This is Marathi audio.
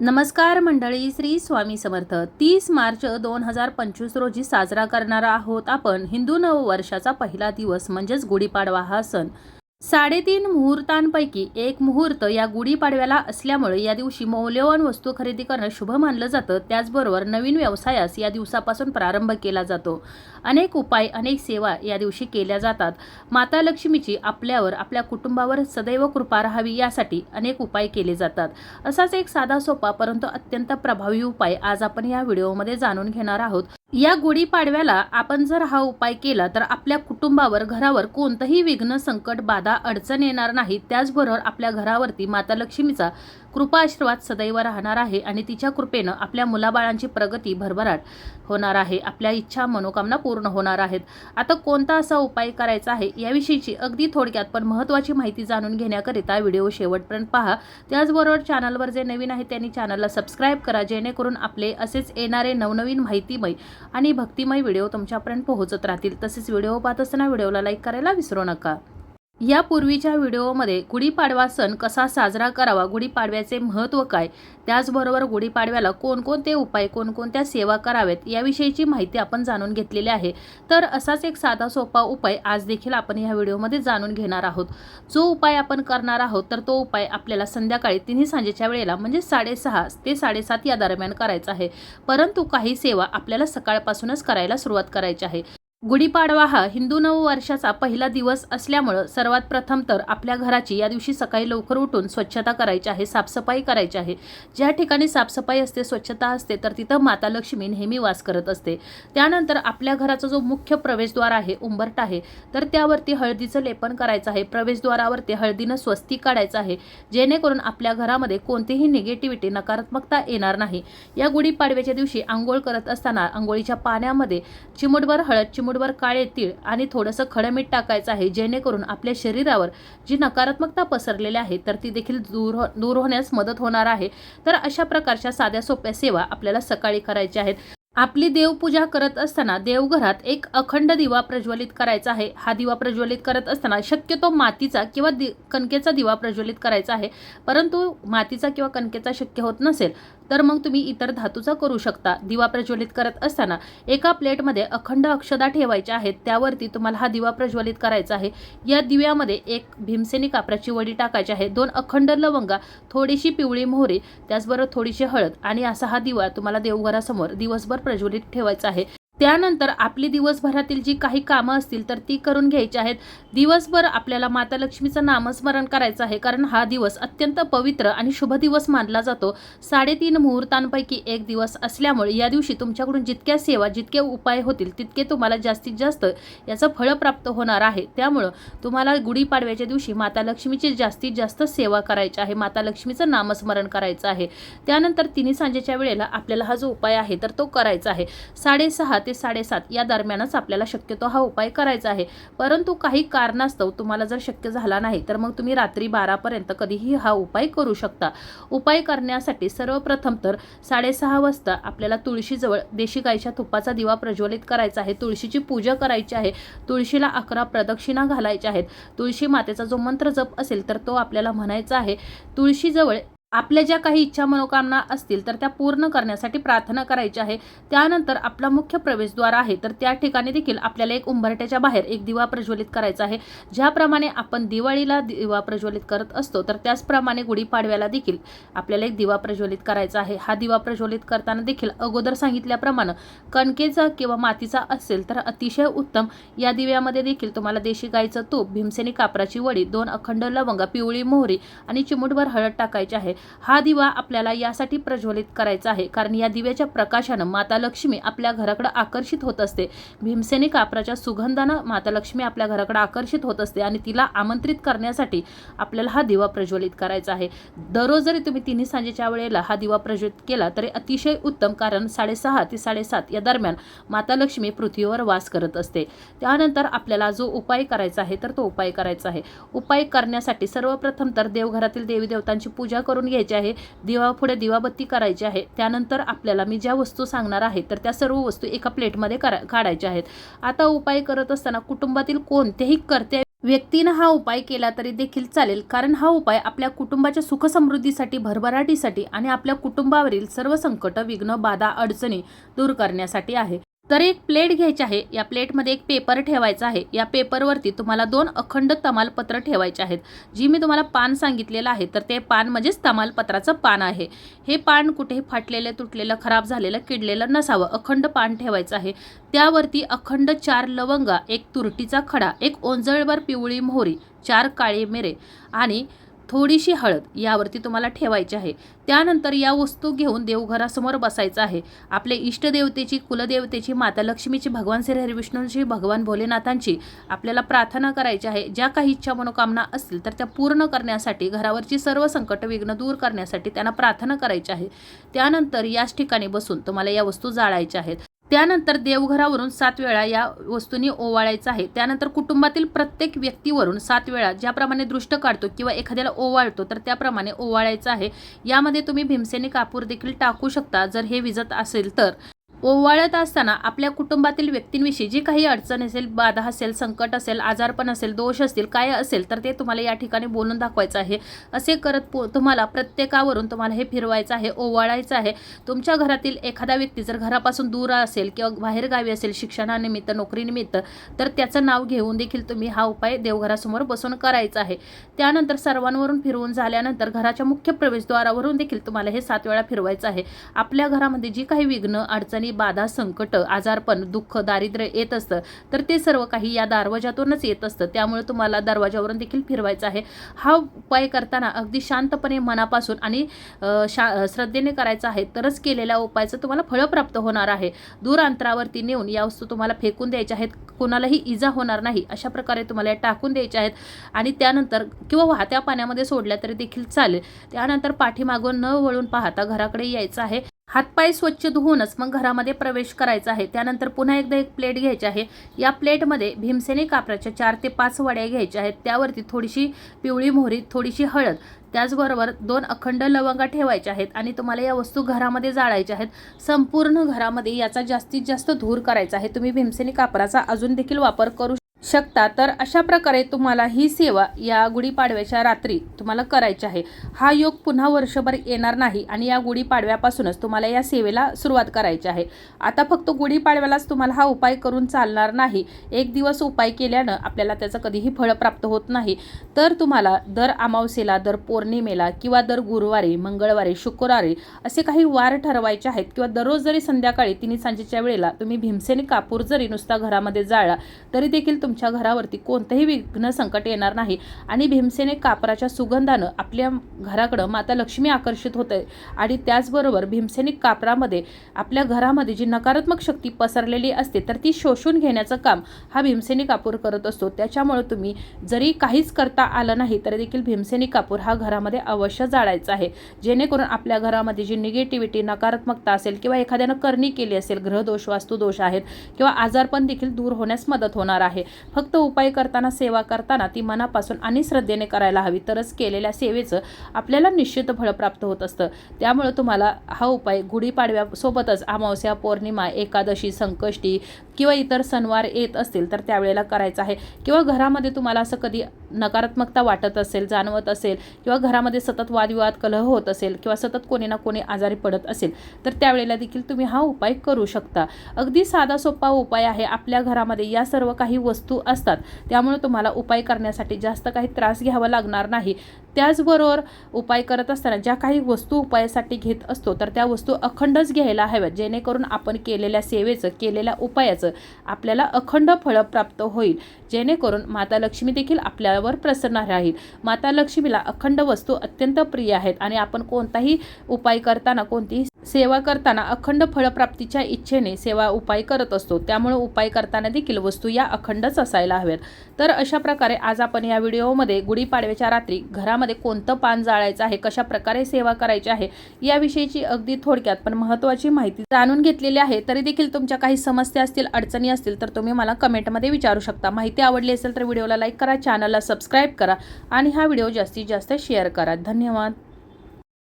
नमस्कार मंडळी श्री स्वामी समर्थ. तीस मार्च दोन हजार पंचवीस रोजी साजरा करणार आहोत आपण हिंदू नववर्षाचा पहिला दिवस म्हणजेच गुढीपाडवा हा सण. साडेतीन मुहूर्तांपैकी एक मुहूर्त या गुढीपाडव्याला असल्यामुळे या दिवशी मौल्यवान वस्तू खरेदी करणं शुभ मानलं जातं. त्याचबरोबर नवीन व्यवसायास या दिवसापासून प्रारंभ केला जातो. अनेक उपाय अनेक सेवा या दिवशी केल्या जातात. माता लक्ष्मीची आपल्यावर आपल्या कुटुंबावर सदैव कृपा राहावी यासाठी अनेक उपाय केले जातात. असाच एक साधा सोपा परंतु अत्यंत प्रभावी उपाय आज आपण या व्हिडिओमध्ये जाणून घेणार आहोत. या गुढीपाडव्याला आपण जर हा उपाय केला तर आपल्या कुटुंबावर घरावर कोणतंही विघ्न संकट बाधा अडचण येणार नाही. त्याचबरोबर आपल्या घरावरती माता लक्ष्मीचा कृपा आशीर्वाद सदैव राहणार आहे आणि तिच्या कृपेनं आपल्या मुलाबाळांची प्रगती भरभराट होणार आहे. आपल्या इच्छा मनोकामना पूर्ण होणार आहेत. आता कोणता असा उपाय करायचा आहे याविषयीची अगदी थोडक्यात पण महत्त्वाची माहिती जाणून घेण्याकरिता व्हिडिओ शेवटपर्यंत पहा. त्याचबरोबर चॅनलवर जे नवीन आहेत त्यांनी चॅनलला सबस्क्राईब करा जेणेकरून आपले असेच येणारे नवनवीन माहितीमय आणि भक्तिमय व्हिडिओ तुमच्यापर्यंत पोहोचत राहतील. तसेच व्हिडिओ पाहत असताना व्हिडिओला लाईक करायला विसरू नका. या पूर्वीच्या व्हिडिओमध्ये गुढीपाडवा सण कसा साजरा करावा गुढीपाडव्याचे महत्त्व काय त्याचबरोबर गुढीपाडव्याला कोणकोणते उपाय कोणकोणत्या सेवा कराव्यात याविषयीची माहिती आपण जाणून घेतलेली आहे. तर असाच एक साधा सोपा उपाय आज देखील आपण ह्या व्हिडिओमध्ये जाणून घेणार आहोत. जो उपाय आपण करणार आहोत तर तो उपाय आपल्याला संध्याकाळी तिन्ही सांजेच्या वेळेला म्हणजे साडेसहा ते साडेसात या दरम्यान करायचा आहे. परंतु काही सेवा आपल्याला सकाळपासूनच करायला सुरुवात करायची आहे. गुढीपाडवा हा हिंदू नववर्षाचा पहिला दिवस असल्यामुळं सर्वात प्रथम तर आपल्या घराची या दिवशी सकाळी लवकर उठून स्वच्छता करायची आहे साफसफाई करायची आहे. ज्या ठिकाणी साफसफाई असते स्वच्छता असते तर तिथं माता लक्ष्मी नेहमी वास करत असते. त्यानंतर आपल्या घराचा जो मुख्य प्रवेशद्वार आहे उंबरट आहे तर त्यावरती हळदीचं लेपन करायचं आहे. प्रवेशद्वारावरती हळदीनं स्वस्ती काढायचं आहे. जेणेकरून आपल्या घरामध्ये कोणतीही निगेटिव्हिटी नकारात्मकता येणार नाही. या गुढीपाडव्याच्या दिवशी आंघोळ करत असताना आंघोळीच्या पाण्यामध्ये चिमुटभर हळद चिमूटभर काळे तीळ आणि थोडंसं खडं मीठ टाकायचं आहे जेणेकरून आपल्या शरीरावर जी नकारात्मकता पसरलेली आहे तर ती देखील दूर हो दूर होण्यास मदत होणार आहे. तर अशा प्रकारच्या साध्या सोप्या सेवा आपल्याला सकाळी करायच्या आहेत. आपली देवपूजा करत असताना देवघरात एक अखंड दिवा प्रज्वलित करायचा आहे. हा दिवा प्रज्वलित करत असताना शक्यतो मातीचा किंवा दि कणकेचा दिवा प्रज्वलित करायचा आहे. परंतु मातीचा किंवा कणकेचा शक्य होत नसेल तर मग तुम्ही इतर धातूचा करू शकता. दिवा प्रज्वलित करत असताना एका प्लेटमध्ये अखंड अक्षदा ठेवायच्या आहेत. त्यावरती तुम्हाला हा दिवा प्रज्वलित करायचा आहे. या दिव्यामध्ये एक भीमसेनी कापराची वडी टाकायची आहे. दोन अखंड लवंगा थोडीशी पिवळी मोहरी त्याचबरोबर थोडीशी हळद आणि असा हा दिवा तुम्हाला देवघरासमोर दिवसभर प्रज्वलित ठेवायचा आहे. त्यानंतर आपली दिवसभरातील जी काही कामं असतील तर ती करून घ्यायची आहेत. दिवसभर आपल्याला माता लक्ष्मीचं नामस्मरण करायचं आहे. कारण हा दिवस अत्यंत पवित्र आणि शुभ दिवस मानला जातो. साडेतीन मुहूर्तांपैकी एक दिवस असल्यामुळे या दिवशी तुमच्याकडून जितक्या सेवा जितके उपाय होतील तितके तुम्हाला जास्तीत जास्त याचं फळ प्राप्त होणार आहे. त्यामुळं तुम्हाला गुढीपाडव्याच्या दिवशी माता लक्ष्मीची जास्तीत जास्त सेवा करायची आहे. माता लक्ष्मीचं नामस्मरण करायचं आहे. त्यानंतर तिन्ही सांजेच्या वेळेला आपल्याला हा जो उपाय आहे तर तो करायचा आहे. साडेसहा ते साडेसात या दरम्यानच आपल्याला शक्यतो हा उपाय करायचा आहे. परंतु काही कारणास्तव तुम्हाला जर शक्य झाला नाही तर मग तुम्ही रात्री बारापर्यंत कधीही हा उपाय करू शकता. उपाय करण्यासाठी सर्वप्रथम तर साडेसहा वाजता आपल्याला तुळशीजवळ देशी गाईच्या तुपाचा दिवा प्रज्वलित करायचा आहे. तुळशीची पूजा करायची आहे. तुळशीला अकरा प्रदक्षिणा घालायच्या आहेत. तुळशी मातेचा जो मंत्र जप असेल तर तो आपल्याला म्हणायचा आहे तुळशीजवळ आपल्या ज्या काही इच्छा मनोकामना असतील तर त्या पूर्ण करण्यासाठी प्रार्थना करायची आहे. त्यानंतर आपला मुख्य प्रवेशद्वार आहे तर त्या ठिकाणी देखील आपल्याला एक उंबरट्याच्या बाहेर एक दिवा प्रज्वलित करायचा आहे. ज्याप्रमाणे आपण दिवाळीला दिवा प्रज्वलित करत असतो तर त्याचप्रमाणे गुढीपाडव्याला देखील आपल्याला एक दिवा प्रज्वलित करायचा आहे. हा दिवा प्रज्वलित करताना देखील अगोदर सांगितल्याप्रमाणे कणकेचा किंवा मातीचा असेल तर अतिशय उत्तम. या दिव्यामध्ये देखील तुम्हाला देशी गाईचं तूप भीमसेनी कापराची वडी दोन अखंड लवंगा पिवळी मोहरी आणि चिमुटभर हळद टाकायची आहे. हा दिवा आपल्याला यासाठी प्रज्वलित करायचा आहे. कारण या दिव्याच्या प्रकाशानं माता लक्ष्मी आपल्या घराकडे आकर्षित होत असते. भीमसेनी कापराच्या सुगंधानं माता लक्ष्मी आपल्या घराकडे आकर्षित होत असते आणि तिला आमंत्रित करण्यासाठी आपल्याला हा दिवा प्रज्वलित करायचा आहे. दररोज जरी तुम्ही तिन्ही सांजेच्या वेळेला हा दिवा प्रज्वलित केला तरी अतिशय उत्तम कारण साडेसहा ते साडेसात या दरम्यान माता लक्ष्मी पृथ्वीवर वास करत असते. त्यानंतर आपल्याला जो उपाय करायचा आहे तर तो उपाय करायचा आहे. उपाय करण्यासाठी सर्वप्रथम तर देवघरातील देवी देवतांची पूजा करून घ्यायचे आहे दिवा पुढे दिवाबत्ती करायची आहे त्यानंतर आपल्याला मी ज्या वस्तू सांगणार आहे तर त्या सर्व वस्तू एका प्लेटमध्ये करा काढायच्या आहेत. आता उपाय करत असताना कुटुंबातील कोणतेही करते व्यक्तीनं हा उपाय केला तरी देखील चालेल कारण हा उपाय आपल्या कुटुंबाच्या सुखसमृद्धीसाठी भरभराटीसाठी आणि आपल्या कुटुंबावरील सर्व संकट विघ्न बाधा अडचणी दूर करण्यासाठी आहे. तर एक प्लेट घ्यायची आहे. या प्लेटमध्ये एक पेपर ठेवायचा आहे. या पेपरवरती तुम्हाला दोन अखंड तमालपत्र ठेवायचे आहेत. जी मी तुम्हाला पान सांगितलेलं आहे तर ते पान म्हणजेच तमालपत्राचं पान आहे. हे पान कुठे फाटलेलं तुटलेलं खराब झालेलं किडलेलं नसावं. अखंड पान ठेवायचं आहे. त्यावरती अखंड चार लवंगा एक तुरटीचा खडा एक ओंजळभर पिवळी मोहरी चार काळे मिरे आणि थोडीशी हळद यावरती तुम्हाला ठेवायची आहे. त्यानंतर या वस्तू घेऊन देवघरासमोर बसायचं आहे. आपले इष्टदेवतेची कुलदेवतेची माता लक्ष्मीची भगवान श्री हरिविष्णूंची भगवान भोलेनाथांची आपल्याला प्रार्थना करायची आहे. ज्या काही इच्छा मनोकामना असतील तर त्या पूर्ण करण्यासाठी घरावरची सर्व संकट विघ्न दूर करण्यासाठी त्यांना प्रार्थना करायची आहे. त्यानंतर याच ठिकाणी बसून तुम्हाला या वस्तू जाळायच्या आहेत. त्यानंतर देवघरावरून सात वेळा या वस्तूंनी ओवाळायचं आहे. त्यानंतर कुटुंबातील प्रत्येक व्यक्तीवरून सात वेळा ज्याप्रमाणे दृष्ट काढतो किंवा एखाद्याला ओवाळतो तर त्याप्रमाणे ओवाळायचं आहे. यामध्ये तुम्ही भीमसेनी कापूर देखील टाकू शकता जर हे विजत असेल तर. ओवाळत असताना आपल्या कुटुंबातील व्यक्तींविषयी जी काही अडचण असेल बाधा असेल संकट असेल आजारपण असेल दोष असतील काय असेल तर ते तुम्हाला या ठिकाणी बोलून दाखवायचं आहे. असे करत पो तुम्हाला प्रत्येकावरून तुम्हाला हे फिरवायचं आहे ओवाळायचं आहे. तुमच्या घरातील एखादा व्यक्ती जर घरापासून दूर असेल किंवा बाहेरगावी असेल शिक्षणानिमित्त नोकरीनिमित्त तर त्याचं नाव घेऊन देखील तुम्ही हा उपाय देवघरासमोर बसून करायचा आहे. त्यानंतर सर्वांवरून फिरवून झाल्यानंतर घराच्या मुख्य प्रवेशद्वारावरून देखील तुम्हाला हे सात वेळा फिरवायचं आहे. आपल्या घरामध्ये जी काही विघ्न अडचणी बाधा संकट आजारपण दुःख दारिद्र्य येत असतं. तर ते सर्व काही या दरवाजातूनच येत असतं. त्यामुळे तुम्हाला दरवाजावरून देखील फिरवायचं आहे. हा उपाय करताना अगदी शांतपणे मनापासून आणि शा श्रद्धेने करायचा आहे. तरच केलेल्या उपायाचं तुम्हाला फळ प्राप्त होणार आहे. दूर अंतरावरती नेऊन या वस्तू तुम्हाला फेकून द्यायच्या आहेत. कोणालाही इजा होणार नाही अशा प्रकारे तुम्हाला या टाकून द्यायच्या आहेत. आणि त्यानंतर किंवा वाहत्या पाण्यामध्ये सोडल्या तरी देखील चालेल. त्यानंतर पाठीमागून न वळून पाहता घराकडे यायचं आहे. हातपाय स्वच्छ धुवूनच मग घरामध्ये प्रवेश करायचा आहे. त्यानंतर पुन्हा एकदा एक प्लेट घ्यायची आहे. या प्लेटमध्ये भीमसेनी कापराच्या चार ते पाच वड्या घ्यायच्या आहेत. त्यावरती थोडीशी पिवळी मोहरी थोडीशी हळद त्याचबरोबर दोन अखंड लवंगा ठेवायच्या आहेत आणि तुम्हाला या वस्तू घरामध्ये जाळायच्या आहेत. संपूर्ण घरामध्ये याचा जास्तीत जास्त धूर करायचा आहे. तुम्ही भीमसेनी कापराचा अजून देखील वापर करू शकता तर अशा प्रकारे तुम्हाला ही सेवा या गुढीपाडव्याच्या रात्री तुम्हाला करायची आहे. हा योग पुन्हा वर्षभर येणार नाही आणि या गुढीपाडव्यापासूनच तुम्हाला या सेवेला सुरुवात करायची आहे. आता फक्त गुढीपाडव्यालाच तुम्हाला हा उपाय करून चालणार नाही. एक दिवस उपाय केल्यानं आपल्याला त्याचं कधीही फळ प्राप्त होत नाही. तर तुम्हाला दर अमावस्येला दर पौर्णिमेला किंवा दर गुरुवारी मंगळवारी शुक्रवारी असे काही वार ठरवायचे आहेत किंवा दररोज जरी संध्याकाळी तिन्ही सांजेच्या वेळेला तुम्ही भीमसेनी कापूर जरी नुसता घरामध्ये जाळला तरी देखील तुमच्या घरावरती कोणतंही विघ्न संकट येणार नाही. आणि भीमसेने कापराच्या सुगंधानं आपल्या घराकडं माता लक्ष्मी आकर्षित होते. आणि त्याचबरोबर भीमसेनी कापरामध्ये आपल्या घरामध्ये जी नकारात्मक शक्ती पसरलेली असते तर ती शोषून घेण्याचं काम हा भीमसेनी कापूर करत असतो. त्याच्यामुळे तुम्ही जरी काहीच करता आलं नाही तरी देखील भीमसेनी कापूर हा घरामध्ये अवश्य जाळायचा आहे. जेणेकरून आपल्या घरामध्ये जी निगेटिव्हिटी नकारात्मकता असेल किंवा एखाद्यानं करणी केली असेल ग्रहदोष वास्तुदोष आहेत किंवा आजारपण देखील दूर होण्यास मदत होणार आहे. फक्त उपाय करताना सेवा करताना ती मनापासून आणि श्रद्धेने करायला हवी. तरच केलेल्या सेवेचं आपल्याला निश्चित फळ प्राप्त होत असतं. त्यामुळे तुम्हाला हा उपाय गुढीपाडव्यासोबतच अमावस्या पौर्णिमा एकादशी संकष्टी किंवा इतर सणवार येत असतील तर त्यावेळेला करायचं आहे. किंवा घरामध्ये तुम्हाला असं कधी नकारात्मकता वाटत असेल जाणवत असेल किंवा घरामध्ये सतत वादविवाद कलह होत असेल किंवा सतत कोणी ना कोणी आजारी पडत असेल तर त्यावेळेला देखील तुम्ही हा उपाय करू शकता. अगदी साधा सोपा उपाय आहे आपल्या घरामध्ये या सर्व काही वस्तू असतात. त्यामुळे तुम्हाला उपाय करण्यासाठी जास्त काही त्रास घ्यावा लागणार नाही. त्याचबरोबर उपाय करत असताना ज्या काही वस्तू उपायासाठी घेत असतो तर त्या वस्तू अखंडच घ्यायला हव्यात. जेणेकरून आपण केलेल्या सेवेचं केलेल्या उपायाचं आपल्याला अखंड फळ प्राप्त होईल. जेणेकरून माता लक्ष्मी देखील आपल्यावर प्रसन्न राहील. माता लक्ष्मीला अखंड वस्तू अत्यंत प्रिय आहेत आणि आपण कोणताही उपाय करताना कोणतीही सेवा करताना अखंड फळप्राप्तीच्या इच्छेने सेवा उपाय करत असतो. त्यामुळे उपाय करताना देखील वस्तू या अखंडच असायला हव्यात. तर अशा प्रकारे आज आपण या व्हिडिओमध्ये गुढीपाडव्याच्या रात्री घरामध्ये कोणतं पान जाळायचं आहे कशा प्रकारे सेवा करायची आहे याविषयीची अगदी थोडक्यात पण महत्त्वाची माहिती जाणून घेतलेली आहे. तरी देखील तुमच्या काही समस्या असतील अडचणी असतील तर तुम्ही मला कमेंटमध्ये विचारू शकता. माहिती माहिती आवडली असेल तर व्हिडिओला लाईक करा चॅनलला सबस्क्राईब करा आणि हा व्हिडिओ जास्तीत जास्त शेअर करा. धन्यवाद.